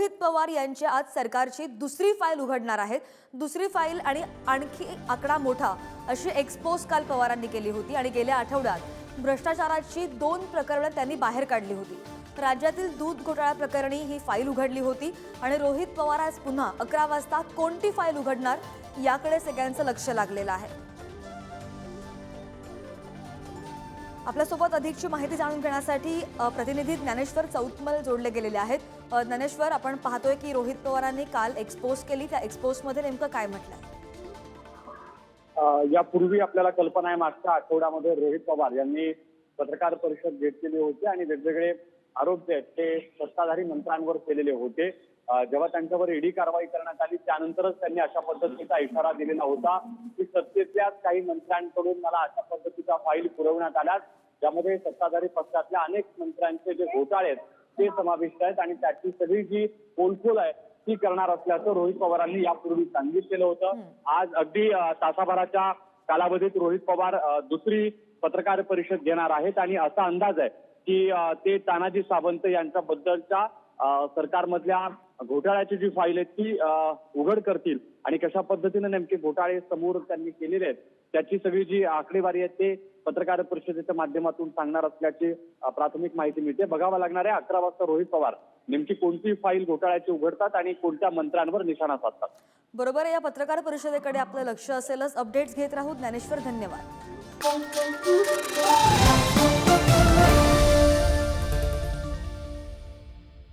रोहित पवार यांची आज सरकारची दुसरी फाईल उघडणार आहेत. दुसरी फाईल आणि आणखी एक आकडा मोठा अशी एक्सपोज काल पवारांनी केली होती आणि गेल्या आठवड्यात भ्रष्टाचाराची दोन प्रकरणं त्यांनी बाहेर काढली होती. राज्यातील दूध घोटाळा प्रकरणी ही फाईल उघडली होती आणि रोहित पवार आज पुन्हा अकरा वाजता कोणती फाईल उघडणार याकडे सगळ्यांचं लक्ष लागलेलं आहे. आपल्यासोबत अधिकची माहिती जाणून घेण्यासाठी प्रतिनिधी ज्ञानेश्वर चौतमल जोडले गेलेले आहेत. ज्ञानेश्वर आपण पाहतोय की रोहित पवारांनी काल एक्सपोज केली. त्या एक्सपोजमध्ये नेमकं काय म्हटलं यापूर्वी आपल्याला कल्पना आहे मागच्या आठवड्यामध्ये रोहित पवार यांनी पत्रकार परिषद घेतलेली होती आणि वेगवेगळे आरोप जे आहेत ते सत्ताधारी मंत्र्यांवर केलेले होते. जेव्हा त्यांच्यावर ईडी कारवाई करण्यात आली त्यानंतरच त्यांनी अशा पद्धतीचा इशारा दिलेला होता की सत्तेतल्याच काही मंत्र्यांकडून मला अशा पद्धतीचा फाईल पुरवण्यात आल्यात ज्यामध्ये सत्ताधारी पक्षातल्या अनेक मंत्र्यांचे जे घोटाळे आहेत ते समाविष्ट आहेत आणि त्याची सगळी जी पोलखोल आहे ती करणार असल्याचं रोहित पवारांनी यापूर्वी सांगितलेलं होतं. आज अगदी तासाभराच्या कालावधीत रोहित पवार दुसरी पत्रकार परिषद घेणार आहेत आणि असा अंदाज आहे की ते तानाजी सावंत यांच्याबद्दलच्या सरकारमधल्या घोटाळ्याची जी फाईल आहे ती उघड करतील. आणि कशा पद्धतीने नेमके घोटाळे समोर त्यांनी केलेले आहेत त्याची सगळी जी आकडेवारी आहे ते पत्रकार परिषदेच्या माध्यमातून सांगणार असल्याची प्राथमिक माहिती मिळते. बघावं लागणार आहे अकरा वाजता रोहित पवार. नेमकी कोणती फाईल घोटाळ्याची उघडतात आणि कोणत्या मंत्र्यांवर निशाणा साधतात? बरोबर आहे या पत्रकार परिषदेकडे आपलं लक्ष असेलच. अपडेट्स घेत राहू ज्ञानेश्वर धन्यवाद.